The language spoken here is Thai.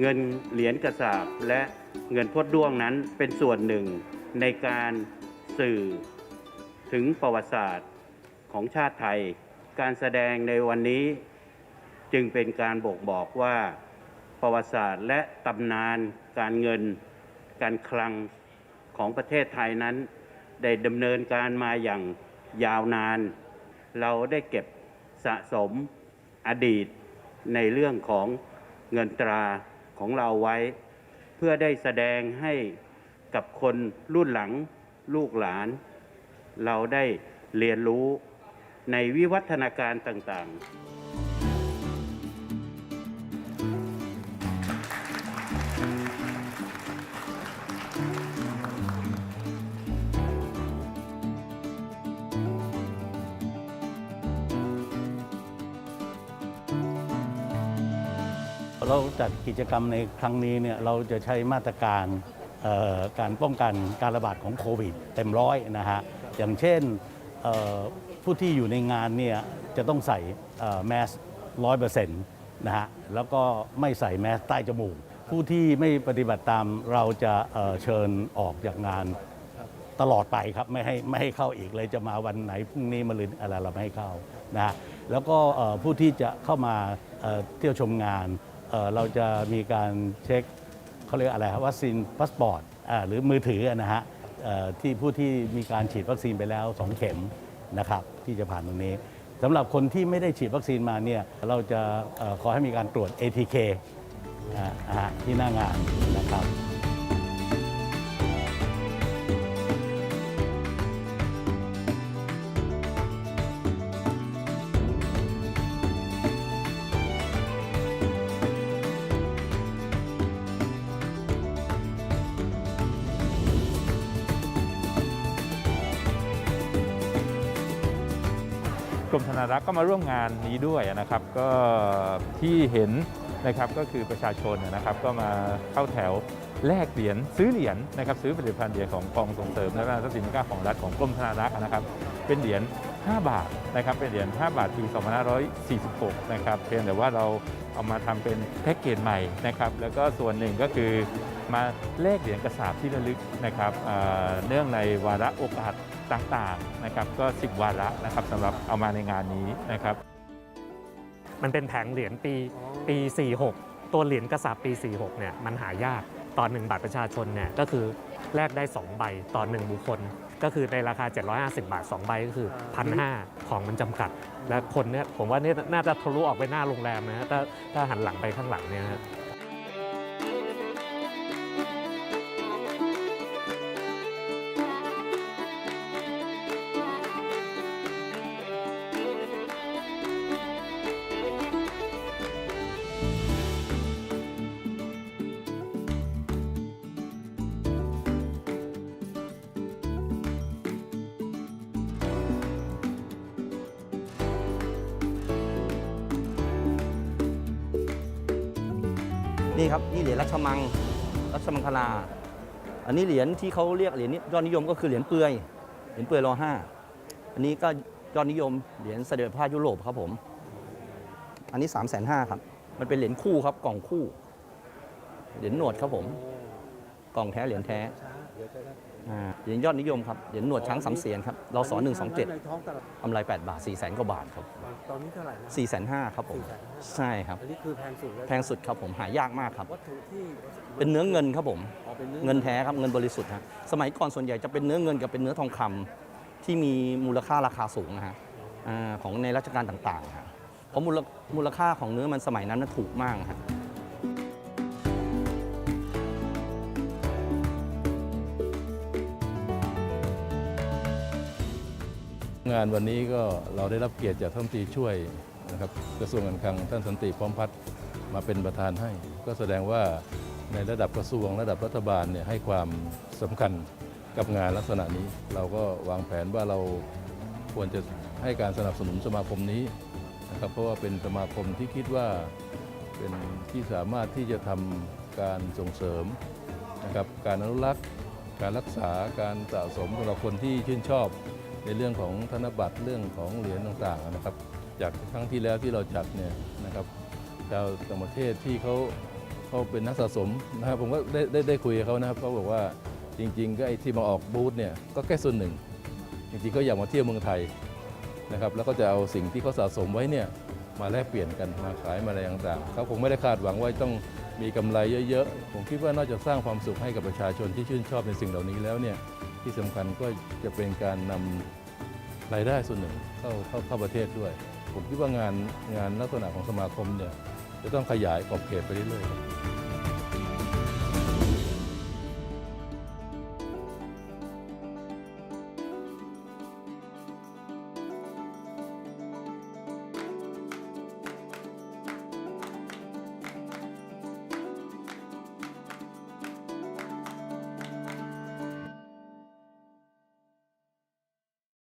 เงินเหรียญกระสาบและเงินพดด้วงนั้นเป็นส่วนหนึ่งในการสื่อถึงประวัติศาสตร์ของชาติไทย การแสดงในวันนี้จึงเป็นการบ่งบอกว่าประวัติศาสตร์และตำนานการเงิน การคลังของประเทศไทยนั้น ได้ดำเนินการมาอย่างยาวนาน เราได้เก็บสะสมอดีตในเรื่องของเงินตรา ของเราไว้ เพื่อได้แสดงให้กับคนรุ่นหลังลูกหลาน เราได้เรียนรู้ในวิวัฒนาการต่างๆ เราจัดกิจกรรมในครั้งนี้เนี่ยเราจะใช้มาตรการการป้องกันการระบาดของโควิดเต็มร้อยนะฮะอย่างเช่นผู้ที่อยู่ในงานเนี่ยจะต้องใส่แมสร้อยเปอร์เซ็นต์นะฮะแล้วก็ไม่ใส่แมสใต้จมูก ผู้ที่ไม่ปฏิบัติตามเราจะเเชิญออกจากงานตลอดไปครับไม่ให้ไม่ให้เข้าอีกเลยจะมาวันไหนพรุ่งนี้มะรืนอะไรเราไม่ให้เข้านะฮะแล้วก็ผู้ที่จะเข้ามาเที่ยวชมงาน เราจะมีการเช็คเขาเรียกอะไรครับวัคซีนพาสปอร์ตหรือมือถือนะฮะที่ผู้ที่มีการฉีดวัคซีนไปแล้ว 2 เข็มนะครับที่จะผ่านตรงนี้สำหรับคนที่ไม่ได้ฉีดวัคซีนมาเนี่ยเราจะขอให้มีการตรวจ ATK ที่หน้างานนะครับ กรมธนารักษ์ก็มาร่วมงานนี้ด้วยนะครับ ก็ที่เห็นนะครับก็คือประชาชนนะครับก็มาเข้าแถวแลกเหรียญซื้อเหรียญนะครับซื้อผลิตภัณฑ์เหรียญของกองส่งเสริมและพัฒนาทรัพย์สินค้าของรัฐของกรมธนารักษ์นะครับ เป็นเหรียญ 5 บาทนะครับเป็นเหรียญ5บาทปี 2546 นะครับเพียงแต่ว่าเราเอามาทำเป็นแพ็กเกจใหม่นะครับแล้วก็ส่วนหนึ่งก็คือมาแลกเหรียญกระสาบที่ระลึกนะครับเเนื่องในวาระโอกาสต่างๆนะครับก็ 10 วาระนะครับสำหรับเอามาในงานนี้นะครับ มันเป็นแผงเหรียญปีปี 46 ตัวเหรียญกระสาบปี 46 เนี่ยมันหายากต่อหนึ่งบัตรประชาชนเนี่ยก็คือแลกได้ 2 ใบต่อ1บุคคล ก็คือในราคา 750 บาท 2 ใบก็คือ1,500ของมันจำกัด และคนเนี่ยผมว่าเนี่ยน่าจะทะลุออกไปหน้าโรงแรมนะฮะถ้าถ้าหันหลังไปข้างหลังเนี่ยฮะ นี่ครับนี่เหรียญรัชมังรัชมังคลา อันนี้เหรียญที่เขาเรียกเหรียญยอดนิยมก็คือเหรียญเปลือยเหรียญเปลือยรอห้าอันนี้ก็ยอดนิยมเหรียญเสด็จพระยุโรปครับผม อันนี้3ามแสนห้าครับ มันเป็นเหรียญคู่ครับกล่องคู่ เหรียญหนวดครับผม กล่องแท้เหรียญแท้อ่ เหรียญยอดนิยมครับเหรียญหนวดช้างสามเสียนครับเราสอนหนึ่งสองเจ็ดในท้องตลาดกำไร8บาท4ี่แสนกว่าบาทครับตอนนี้เท่าไหร่นะ4ี่แสนห้าครับผม450,000ใช่ครับอันนี้คือแพงสุดแล้วแพงสุดครับผมหายากมากครับวัตถุที่เป็นเนื้อเงินครับผมอ๋อเป็นเนื้อเงินแท้ครับเงินบริสุทธิ์ฮะสมัยก่อนส่วนใหญ่จะเป็นเนื้อเงินกับเป็นเนื้อทองคำที่มีมูลค่าราคาสูงนะฮะอ่าของในรัชกาลต่างๆฮะเพราะมูลมูลค่าของเนื้อมันสมัยนั้นนะถูกมากฮะ งานวันนี้ก็เราได้รับเกียรติจากท่านตรีช่วยนะครับกระทรวงการคลังท่านสันติพร้อมพัฒน์มาเป็นประธานให้ ก็แสดงว่าในระดับกระทรวงระดับรัฐบาลเนี่ยให้ความสำคัญกับงานลักษณะนี้ เราก็วางแผนว่าเราควรจะให้การสนับสนุนสมาคมนี้นะครับเพราะว่าเป็นสมาคมที่คิดว่าเป็นที่สามารถที่จะทำการส่งเสริมนะครับการอนุรักษ์ การรักษาการสะสมสำหรับคนที่ชื่นชอบ ในเรื่องของธนบัตรเรื่องของเหรียญต่างๆนะครับ จากครั้งที่แล้วที่เราจัดเนี่ยนะครับชาวต่างประเทศที่เขาเขาเป็นนักสะสมนะครับผมก็ได้ได้ได้คุยกับเขานะครับเขาบอกว่าจริง ๆ ก็ไอ้ที่มาออกบูธเนี่ยก็แค่ส่วนหนึ่ง จริงๆก็อยากมาเที่ยวเมืองไทยนะครับแล้วก็จะเอาสิ่งที่เขาสะสมไว้เนี่ยมาแลกเปลี่ยนกันมาขายมาอะไรต่างๆเขาคงไม่ได้คาดหวังว่าต้องมีกำไรเยอะๆ ผมคิดว่านอกจากสร้างความสุขให้กับประชาชนที่ชื่นชอบในสิ่งเหล่านี้แล้วเนี่ย ที่สำคัญก็จะเป็นการนำรายได้ส่วนหนึ่งเข้าเข้าเข้าประเทศด้วย ผมคิดว่างานงานลักษณะของสมาคมเนี่ยจะต้องขยายขอบเขตไปเรื่อยๆ